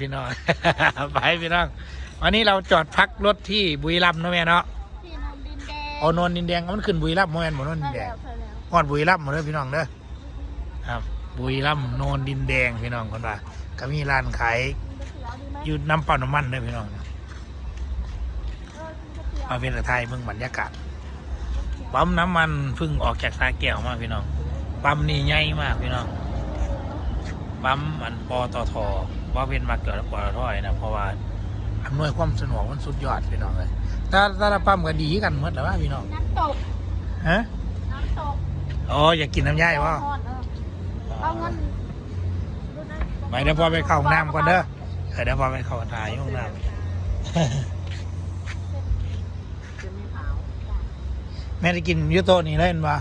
พี่น้อง ไปพี่น้อง วันนี้เราจอดพักรถที่บุรีรัมย์เนาะแม่เนาะที่นนดินแดงโอโนนดินแดงมันขึ้นบุรีรัมย์โมแมนโมโนนดินแดงใช่แล้วฮอดบุรีรัมย์หมดเลยพี่น้องเด้อครับ บุรีรัมย์โนนดินแดงพี่น้องคนว่าก็มีร้านขายกินก๋วยเตี๋ยวดีไหมอยู่น้ำเปล่าน้ำมันเด้อพี่น้องเออกินก๋วยเตี๋ยวมาเป็นไทยเมืองบรรยากาศปั๊มน้ำมันเพิ่งออกจากสาแก้วมาพี่น้องปั๊มนี่ใหญ่มากพี่น้อง ปั๊มอันปตทว่าเป็นมาเกิดปตทเลยนะเพราะว่าอำนวยความสะดวกมันสุดยอดพี่น้องเลยถ้าถ้าละปั๊มก็ดีกันหมดแล้วว่าพี่น้องน้ำตกฮะน้ำตกอ๋ออยากกินน้ำย่ายวะทอดเออเอาเงินดูนะไม่เดี๋ยวพอไปเข้าห้องน้ำก่อนเด้อเออเดี๋ยวพอไปเข้าถ่ายห้องน้ำแม่ได้กินอยูโตะนี่เลยเห็นปะ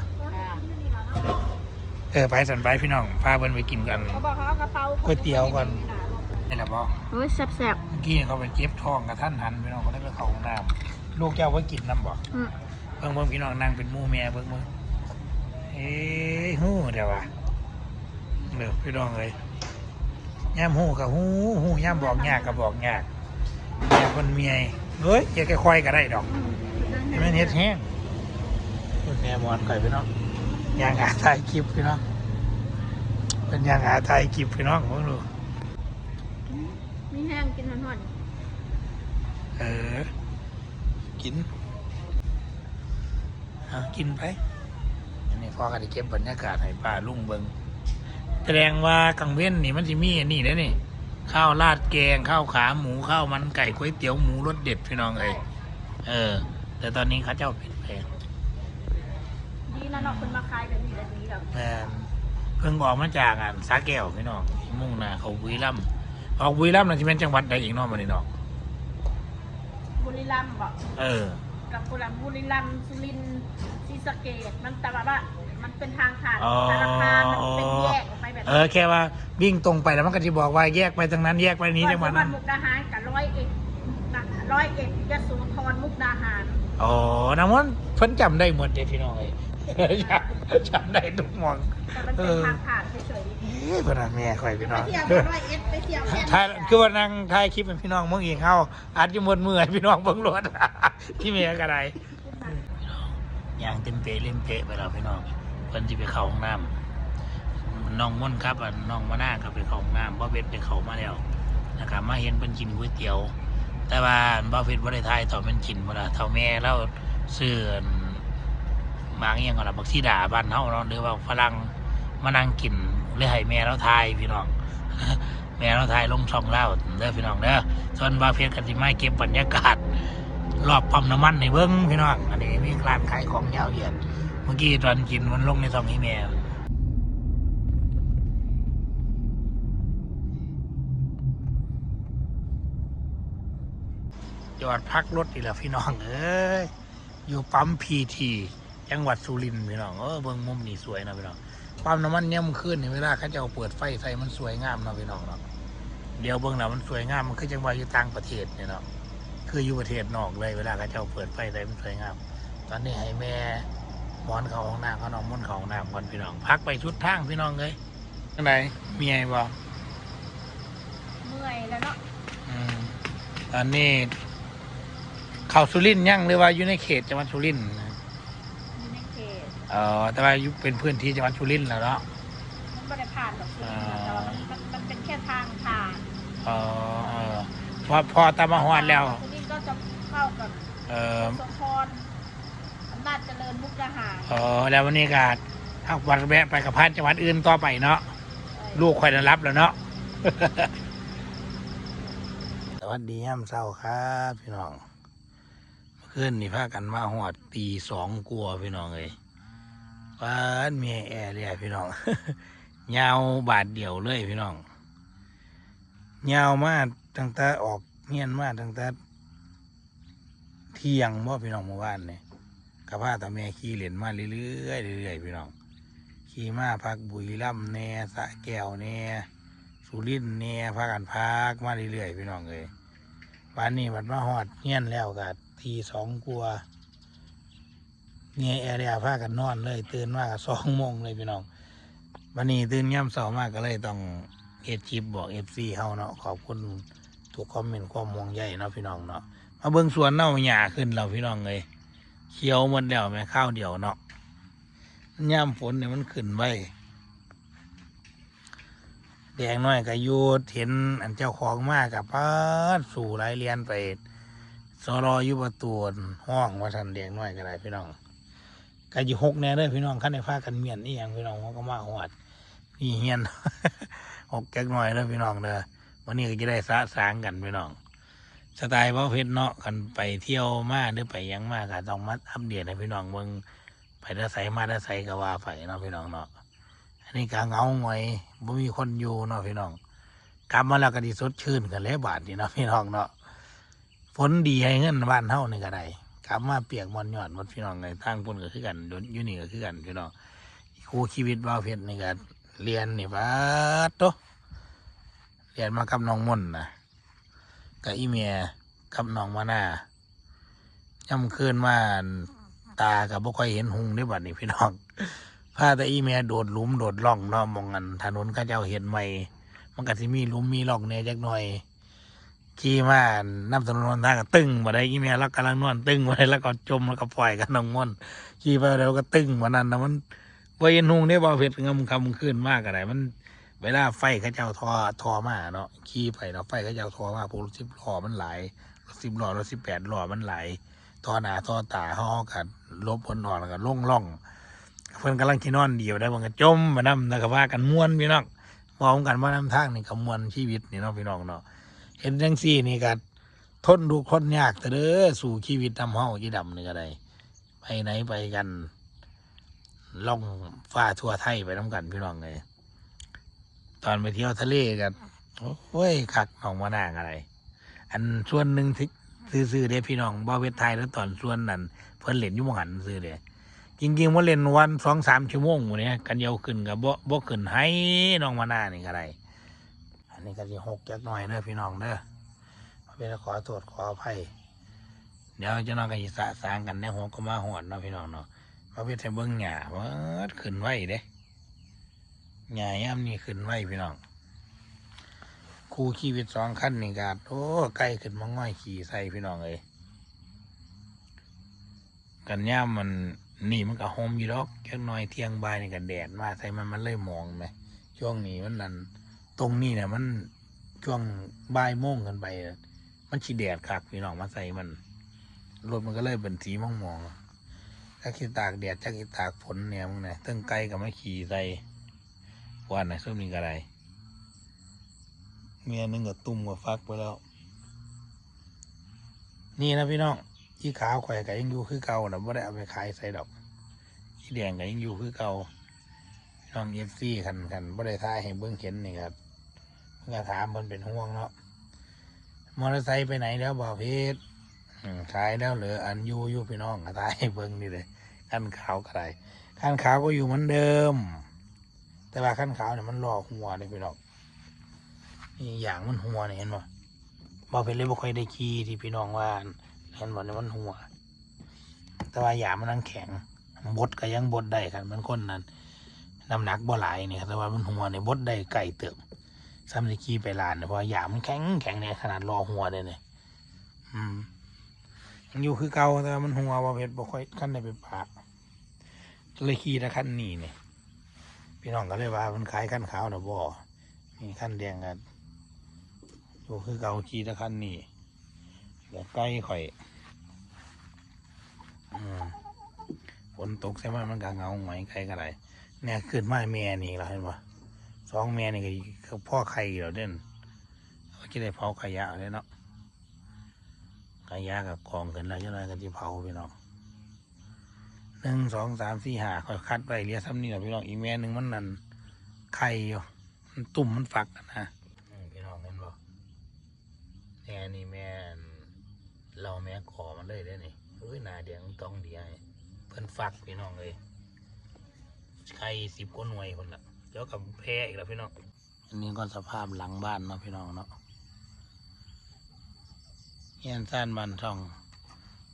เออไปสันไปพี่น้องพาเพิ่นไปกินกันเขาบอกเขาเอากระเป๋าก๋วยเตี๋ยวก่อนนี่แหละบอเฮ้ยแซ่บเมื่อกี้เขาไปเก็บทองกับท่านหันพี่น้องเขาได้ไปเข้าห้องน้ำลูกเจ้าไว้กินน้ำบ่ๆอืมเบิ่งเบิ่งพี่น้องนั่งเป็นหมู่แม่เบิ่งเบิ่งเอ้ยหู้เดี๋ยววะเด้อพี่น้องเลยย่ำหูกับหูหูย่ำบอกยากกับบอกยากแม่คนเมียเฮ้ยอย่าแค่ควายก็ได้ดอกให้มันเฮ็ดแห้งคุณแม่มอนไข่พี่น้อง ย่างหาถ่ายคลิปพี่น้องเป็นย่างหาถ่ายคลิปพี่น้องเพิ่งรู้มีแห้งกินหอนเออ กินเอากินไปอันนี้พ่อก็ได้เก็บบรรยากาศให้ป้าลุงเบิงแสดงว่ากังเว้นนี่มันจะมีอันนี้แล้วนี่ข้าวราดแกงข้าวขาหมูข้าวมันไก่ก๋วยเตี๋ยวหมูรสเด็ดพี่น้องเอ้ยเออ แต่ตอนนี้เขาเจ้าปิดแผงๆ ดีนะเนาะคนมาขายแบบนี้แบบนี้แบบแม่นเพิ่งออกมาจากอ่านสาแก้วพี่น้องมุ่งหน้าเขาบุรีรัมย์ออกบุรีรัมย์น่ะจะเป็นจังหวัดใดอีกเน้องมานี่เนาะบุรีรัมย์บอกเออ กับบุรีรัมย์บุรีรัมย์สุรินทร์ศรีสะเกษมันแต่ว่ามันเป็นทางผ่านอ๋อ สารคามมันเป็นแยกออกไปแบบเออแค่ว่าวิ่งตรงไปแล้วมันก็จะบอกว่าแยกไปทางนั้นแยกไปนี้จังหวัดวันั้นมุกดาหารกับร้อยเอ็ดนะร้อยเอ็ดยโสธรมุกดาหาร อ๋อน้ำมันเพิ่นจำได้หมดเลยพี่น้องเลย จำจำได้ทุกหมองแต่มันเป็นทางผ่านเฉยเอ้ยพนักแม่คอยพี่ๆน้ไปองเที่ยวกับร้อยเอ็ดไปเที่ยวแค่ถ่ายคือว่านั่งถ่ายคลิปเป็นพี่น้องเมื่อกี้เข้าอัดอยู่หมดมือให้พี่น้องเบิ่งรถ ที่เมียกระไดย่างเต็มเปะเล่มเปะไปแล้วพี่น้องเพิ่นจะไปเข้าห้องน้ำน้องม่นครับอันน้องมาหน้าก็ไปเข้าห้องน้ำบ่เบ็ดไปเข้ามาแล้วนะครับมาเห็นเพิ่นกินก๋วยเตี๋ยว แต่ว่าบ่เบ็ดบ่ได้ทายต่อมันกินบ่ล่ะเท่าแม่แล้วซื้ออัน หมางอิหยังก็ล่ะบักซีดาบ้านเฮาเนาะหรือว่าฝรั่งมานั่งกินเลยให้แม่เราทายพี่น้องแม่เราถ่ายลงช่องเล่าเด้อพี่น้องเด้อส่วนบาเฟียกันที่ไม่เก็บบรรยากาศรอบปั๊มน้ำมันในเบิ้งพี่น้องอันนี้มีร้านขายของยาวเหยียดเมื่อกี้ตอนกินมันลงในซองอีเมลจอดพักรถอีกแล้วพี่น้องเอ้ยอยู่ปั๊มพีที จังหวัดสุรินทร์พี่น้องเออเบิ้งมุมนี่สวยนะพี่น้องปั๊มน้ำมันเนี่ยมันขึ้นในเวลาเขาจะเอาเปิดไฟใส่มันสวยงามเนาะพี่น้องเนาะเดี๋ยวเบื้องหลังมันสวยงามมันคือจังหวะอยู่ต่างประเทศเนี่ยเนาะคืออยู่ประเทศนอกเลยเวลาเขาจะเอาเปิดไฟใส่มันสวยงาม ตอนนี้ให้แม่หมอนเขาห้องน้ำเขานอนมุนเขาห้องน้ำก่อนพี่น้องพักไปชุดทางพี่น้องเลยจังไดมีไงบ่เมื่อยแล้วเนาะอืมตอนนี้เข้าสุรินทร์ยังหรือว่าอยู่ในเขตจังหวัดสุรินทร์นะอยู่ใน เขตเออแต่ว่าอยู่เป็นพื้นที่จังหวัดสุรินทร์แล้วเนาะ มันไม่ได้ผ่านแบบสุดแต่ว่ามันมันมันเป็นแค่ทางผ่านเออเออพอพอตามมาฮอดแล้ว ทีนี้ก็จะเข้ากับเออสมพรอำนาจเจริญมุกดาหารเออแล้ววันนี้ก็เอาวันแวะไปกับพันจังหวัดอื่นต่อไปเนาะ ลูกคอยได้รับแล้วเนาะ สวัสดีย่ำเศร้าครับพี่น้อง เมื่อคืนนี่พากันมาหอดตีสองกลัวพี่น้องเลย ป้านเมียแอร์เลยพี่น้องยาวบาทเดียวเลยพี่น้องยาวมากตั้งแต่ออกเงียนมากตั้งแต่เที่ยงบ่พี่น้องเมื่อวานเนี่ยกับพาตาแม่ขี่เหรียญมาเรื่อยๆเรื่อยๆพี่น้องขี่มาพักบุรีรัมย์แน่สะแก้วแน่สุรินทร์แน่พากันพักมาเรื่อยๆพี่น้องเลยวันนี้บัดมาหอดเงี้ยนแล้วกับทีสองกลัว เนี่ยแอร์เรียพากันนอนเลย ตื่นมากสองโมงเลยพี่น้องวันนี้ตื่นย่ำเสามากก็เลยต้องเอจิบบอกเอฟซีเฮาเนาะขอบคุณทุกคอมเมนต์ความมวงใหญ่เนาะพี่น้องเนาะมาเบิ่งสวนเน่าหญ้าขึ้นแล้วพี่น้องเลยเขียวหมดแล้วแม่ข้าวเดียวเนาะย่ามฝนเนี่ยมันขึ้นไว้แดงน้อยก็ยูดเห็นอันเจ้าของมากกับป้าดสู่ไรเรียนไปสรอยู่ประตูห้องว่าทันแดงน้อยก็ได้พี่น้อง ก็อยู่หกแน่เด้อพี่น้องขั้นในฟ้ากันเมียนนี่ยังพี่น้องเขาก็มาหอดนี่เฮียนหกแก๊กหน่อยแล้วพี่น้องเด้อวันนี้ก็จะได้สะสางกันพี่น้องสไตล์เบ้าเพชรเนาะกันไปเที่ยวมาหรือไปยังมากก็ต้องมาอัปเดตให้พี่น้องเมืองไปได้ใสมาได้ใสก็ว่าไปเนาะพี่น้องเนาะอันนี้ก็เงาหงอยบ่มีคนอยู่เนาะพี่น้องกลับมาแล้วก็ดีสดชื่นกันแล้วบาทนี่เนาะพี่น้องเนาะฝนดีให้เงินบ้านเฮานี่ก็ได้ กลับมาเปียกมอนยอดมดพี่น้องเลยตั้งปุ่นก็คือกันอยู่นี่ก็คือกันพี่น้องครูชีวิตบ้าเพชรนี่ก็เรียนนี่บ้าดโตเรียนมากับน้องมนนะกับอีเมียกับน้องมานาย่ำคืนมาตากับบ่ค่อยเห็นหุงได้บัดนี้พี่น้องพาแต่อีเมียโดดหลุมโดดร่องเนาะมองกันถนนก็เจ้าเห็นใหม่มันก็สิมีหลุมมีร่องเนี่ยจักหน่อย ขี่มาน้ำถนนนทางก็ตึ้งมาได้อีเมียแล้วกำลังนอนตึ้งมาได้แล้วก็จมแล้วก็ปล่อยกันน้องม่นขี่ไปแล้วก็ตึ้งมานั้นนะมันวายนหุงได้บ่เผ็ดงำคำขึ้นมากอะไรมัน เวลาไฟเขาเจ้าทอทอมาเนาะขี่ไปเนาะไฟเขาเจ้าทอมาพวกรถสิบล้อมันไหลรถสิบล้อรถสิบแปดล้อมันไหลทอหนาทอตาห่อกันลบผลนอนแล้วก็ล่องล่องเพิ่อนกำลังที่นอนเดียวได้มันก็จมมานำแล้วก็ว่ากันม่วนพี่น้องมองกันว่าน้ำทางนี่ก็ม่วนชีวิตนี่เนาะพี่น้องเนาะ เห็นจังซี่นี่ก็ทนดูคนยากแต่เด้อสู่ชีวิตนำเฮาจีดำนี่ก็ได้ไปไหนไปกันล่องฟ้าทั่วไทยไปน้ำกันพี่น้องเลยตอนไปเที่ยวทะเลกันโอ้ยคักหนองมะนางอะไร อันส่วนหนึ่งที่ซื้อเด้พี่น้องบ่เวทไทยแล้วตอนส่วนนั้น เพิ่นเล่นยุ่งหันซื้อเด้จริงๆว่าเล่นวันสองสามชั่วโมงหมดเนี้กันเยาวขึ้นกับบ่บ่ขึ้นให้น้องมะนาวนี่ก็ได้ นนี้ก็สิหกจักหน่อยเด้อพี่น้องเด้อเป็นขอโทษขออภัยเดี๋ยวจะน้องก็สิสะสางกันในหัวก็มาหอดเนาะพี่น้องเนาะมาเวทให้เบิ้งหญ้าว่าขึ้นไหวเด้หญ้าย่ำนี่ขึ้นไหวพี่น้องคู่ชีวิตสองขั้นนี่กาดโอ้ใกล้ขึ้นมาง่อยขี่ใส่พี่น้องเลยกันย่ามมันนี่มันก็โฮมยู่ดอกแค่น้อยเที่ยงบ่ายนี่กันแดดมาใส่มันมันเลยมองไหมช่วงนี้มันนั่น ตรงนี้เนี่ยมันช่วงบ่ายโมงกันไป มันชีแดดคักพี่น้องมาใส่มันรถมันก็เลยเป็นสีมองมองๆถ้าคิดตากแดดถ้าคิดตากฝนเนี่ยมึงเนี่ยตั้งไกลกับไม่ขี่ใส่วันไหนะส้มนี่ก็ได้เมียนึงกับตุ่มกับฟักไปแล้ว นี่นะพี่น้องที่ขาวข่อยก็ยังอยู่คือเก่านะไม่ได้เอาไปขายใส่ดอกที่แดงก็ยังอยู่คือเก่าน้องเอฟซีคันคันไม่ได้ทายให้เบิ้องเห็นนี่ครับ เพิ่งถามมันเป็นห่วงเนาะมอเตอร์ไซค์ไปไหนแล้วบ่าวเพชรขายแล้วเหลืออันยูยูพี่น้องก็ได้เบิ่งนี่เลยขั้นขาวก็ไดขั้นขาวก็อยู่เหมือนเดิม แต่ว่าขั้นขาวเนี่ยมันหลอกหัวเลยพี่น้องนี่อย่างมันหัวเนี่ยเห็นป่ะบอเป็นเลยบ่ค่อยได้ขี่ที่พี่น้องว่าเห็นบ่เนี่ยมันหัว แต่ว่าอย่างมันนั่งแข็งบดก็ยังบดได้ครับมันคนนั้นน้ำหนักบ่หลายเนี่ยแต่ว่ามันหัวเนี่ยบดได้ไก่เติบ ซ้ำที่ขี่ไปลานเนี่ยเพราะว่าอย่างมันแข็งแข็งเนี่ยขนาดรอหัวเลยเนี่ยอืมยังอยู่คือเก่าแต่ว่ามันหัวว่าเพชรบ่ค่อยขั้นในไปปากเลยขี่แต่ขั้นนี้เนี่ยพี่น้องก็เลยว่ามันขายขั้นขาวนะบ่มีขั้นแดงกันอยู่คือเก่าขี่แต่ขั้นนี้เดี๋ยวใกล้ข่อยอืมฝนตกใช่ไหมมันก็เงาไหมใครก็ได้เนี่ยขึ้นมาแม่นี่เราเห็นปะ สองแม่นี่ก็พ่อไข่เราเด่นเขาจะได้เผาขยะเลยเนาะขยากับกองกันแล้วยังไงกันที่เผาพี่น้องหนึ่งสองสามสี่ห้าคอยคัดไปเรียซ้ำนี่แหละพี่น้องอีแม่หนึ่งมันนั่นไข่อยู่มันตุ่มมันฝักนะพี่น้องเห็นบ่แม่นี่แม่เราแม่ก่อมันเลยได้นี่เฮ้ยหนาเดียงต้องเดียเพิ่นฝักพี่น้องเลยไข่สิบกว่าหน่วยคนละ เดี๋ยวกับแพ้อีกแล้วพี่น้อง อันนี้ก็สภาพหลังบ้านเนาะพี่น้องเนาะเฮียนซ่านบันช่อง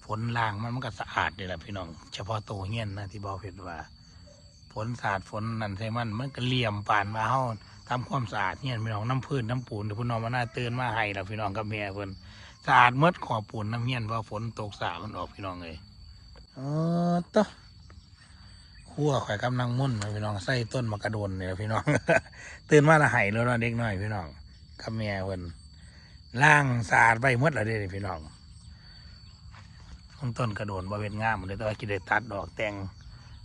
ฝนล่างมันมันก็สะอาดเลยแหละพี่น้อง เฉพาะตัวเฮียนนะที่บอกเพชรว่าฝนสาดฝนนั่นใช่มันมันก็เหลี่ยมปานมาเฮาทำความสะอาดเนี่ยพี่น้องน้ำพื้นน้ำปูนเดี๋ยวพี่น้องมาหน้าเตื่นมาให้แล้วพี่น้องกับแม่เพิ่นสะอาดหมดขอปูนน้ำเฮียนเพราะฝนตกสามันออกพี่น้องเลยเออต่อ ขั้วข่อยกำลังมุ่นพี่น้องใส่ต้นมะกระโดนเนี่ยพี่น้อง ตื่นมาละไห้แล้วเนาเด็กน้อยพี่น้องกับแม่เพิ่นล่างสะอาดไปหมดแล้วเด้อพี่น้องต้นต้นกระโดนบ่เป็นงามเลยแต่ว่ากิได้ตัดดอกแตง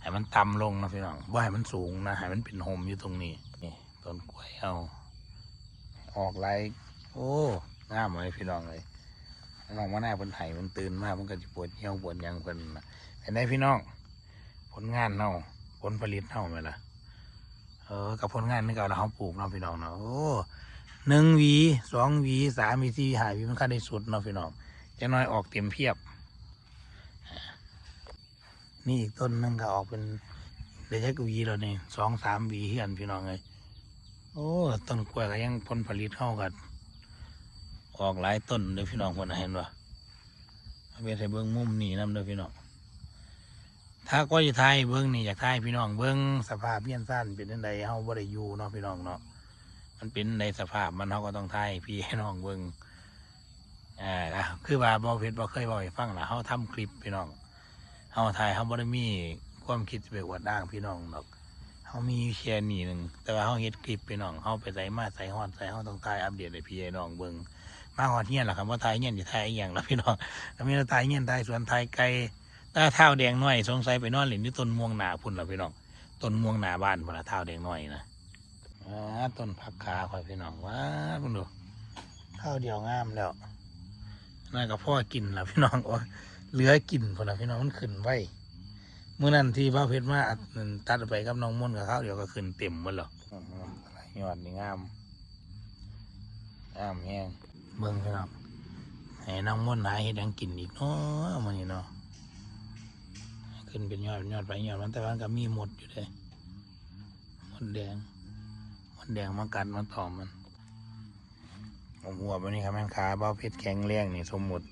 ให้มันต่ำลงนะพี่น้องว่าให้มันสูงนะให้มันเป็นโฮมอยู่ตรงนี้นี่ต้นกล้วยเอา ออกไรโอ้งามเลยพี่น้องเลยน้องมาหน้าเพิ่นไห้มันตื่นมากมันก็จะปวดเหี่ยวปวดยังเพิ่นเห็นไหมพี่น้อง ผลงานเนาผลผลิตเนาไหมล่ะเออกับผลงานนี่ก็เราเขาปลูกเนาะพี่น้องเนาะโอ้หนึ่งหวีสองหวีสามหวีสี่หาหวีมันค่าได้สุดเนาะพี่น้องจะน้อยออกเต็มเพียบ นี่อีกต้นนึงก็ออกเป็นเดี๋ยวใช้กหวีแล้วนี่สองสามหวีเฮียนพี่น้องเลยโอ้ต้นกล้วยก็ยังผลผลิตเข้ากันออกหลายต้นเลยพี่น้องคนเห็นปะเอาเป็นใส่เบิ้องมุมนี่น้ำเด้อพี่น้อง ถ้าก็จะทายเบิ้งนี่อยากทายพี่น้องเบิ้งสภาพเพี้ยนสั้นเป็นยังไงเฮาบ่ได้อยู่เนาะพี่น้องเนาะมันเป็นในสภาพมันเฮาก็ต้องทายพี่ให้น้องเบิ้งอ่าอะคือว่าบ่เพชรบ่เคยบ่ให้ฟังล่ะเฮาทำคลิปพี่น้องเฮาไทยเฮาบ่ได้มีความคิดไปอวดอ้างพี่น้องดอกเฮามีแค่นี้หนึ่งแต่ว่าเฮาเฮ็ดคลิปพี่น้องเฮาไปใส่มาใส่ฮอดใส่เฮาต้องถ่ายอัปเดตให้พี่ให้น้องเบิ่งมาฮอดเฮียนล่ะครับว่าถ่ายเฮียนสิถ่ายอีหยังละพี่น้องก็มีแต่ถ่ายเฮียนถ่ายสวนถ่ายไก่ ตาเท้าแดงน้อยสงสัยไปนอนเล่นอยู่ต้นม่วงหนาพุ่นล่ะพี่น้องต้นม่วงหนาบ้านพุ่นละเท้าแดงน้อยนะอ่าต้นผักขาข่อยพี่น้องว้าพุ่นดูข้าวเดียวงามแล้วน่าก็พ่อกินล่ะพี่น้องโอ้เหลือกินพอนะพี่น้องมันขึ้นไว้เมื่อนั้นที่บ้าวเพชรมาตัดไปกับน้องม่นกับเขาเดี๋ยวก็ขึ้นเต็มหมดหรอกยอดนี่งามงามแห้งเบิ่งพี่น้องให้น้องม่นหาเห็ดยังกินอีกเนาะมันนี่เนาะ ขึ้นเป็นยอดเป็นยอดไปยอดมันแต่ว่านก็มีหมดอยู่เลยหมดแดงหมดแดงมากัดมาตอมมันผมหัววันนี้ครับแม่นขาบ้าเพชรแข็งแรงนี่สมมุติ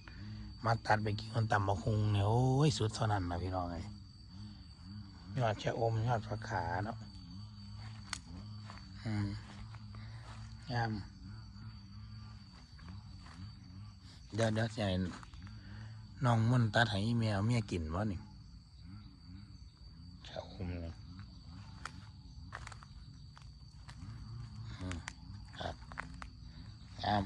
มาตัดไปกินคนต่ำบักฮุงเนี่ยโอ้ยสุดเท่านั้นนะพี่น้องไอ้ยอดชะอมยอดผักขาเนาะอืมยามเดี๋ยวเดี๋ยวใหญ่น้องมุ่นตัดให้อีเมียเมียกินวะนี่ชะอมเลยอืมครับยาม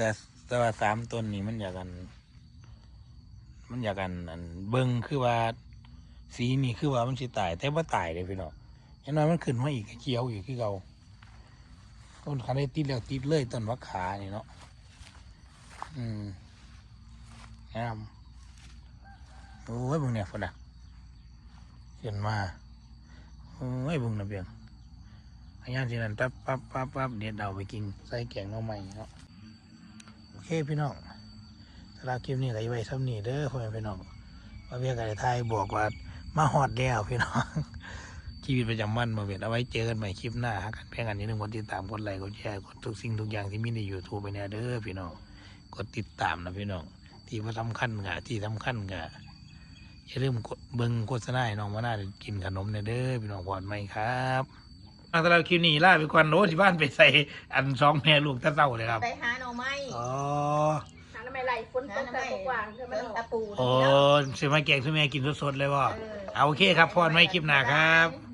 แต่แต่ว่าสามต้นนี้มันอยากกัน มันอยากกันอันเบิ้งคือว่า สีนี่คือว่ามันสิตาย แต่ว่าตายเลยพี่น้องอย่างน้อยมันขึ้นมาอีกเขียวอยู่คือเราต้นขาได้ติดแล้วติดเลยต้นมะขานี่เนาะอืมงามโอ้ยบุงเนี่ยฝนอะเห็นมาโอ้ยบุงนะเบียงอันยามที่นั้นปั๊บปั๊บปั๊บปั๊บเด็ดเดาไปกินใส่แกงหน้องใหม่เนาะ เคพี่น้องสำหรับคลิปนี้ก็อยู่ไว้ซ้ำนี้เด้อพ่อแม่พี่น้องมาเวียกันไทยบอกว่ามาฮอดแล้วพี่น้องชีวิตประจำวันมาเวียนเอาไว้เจอกันใหม่คลิปหน้าหากันเพียงอันนี้หนึ่งกดติดตามกดไลค์กดแชร์กดทุกสิ่งทุกอย่างที่มีใน YouTube ไปเนี่ยเด้อพี่น้องกดติดตามนะพี่น้องที่ว่าสำคัญกะที่สำคัญกะอย่าลืมกดเบิ้งโฆษณาให้น้องมาหน้าดกินขนมเนี่ยเด้อพี่น้องพอดไหมครับ สำหรับคลิปนี้ลาไปก่อนโน้ที่บ้านไปใส่อันสองแม่ลูกตะเต้าเลยครับ ไปหาหน่อไม้อ๋อหาทำไมไหลฝนหาตหกน่อแต่ไม้กว่างๆคือมันเบิ่งออกตะปูโอ้นี่เนาะซื้อมาแกงซื้อแม่กินสดๆเลยว่ะเออเอาโอเคครับพอดไม่คลิปหน้าครับ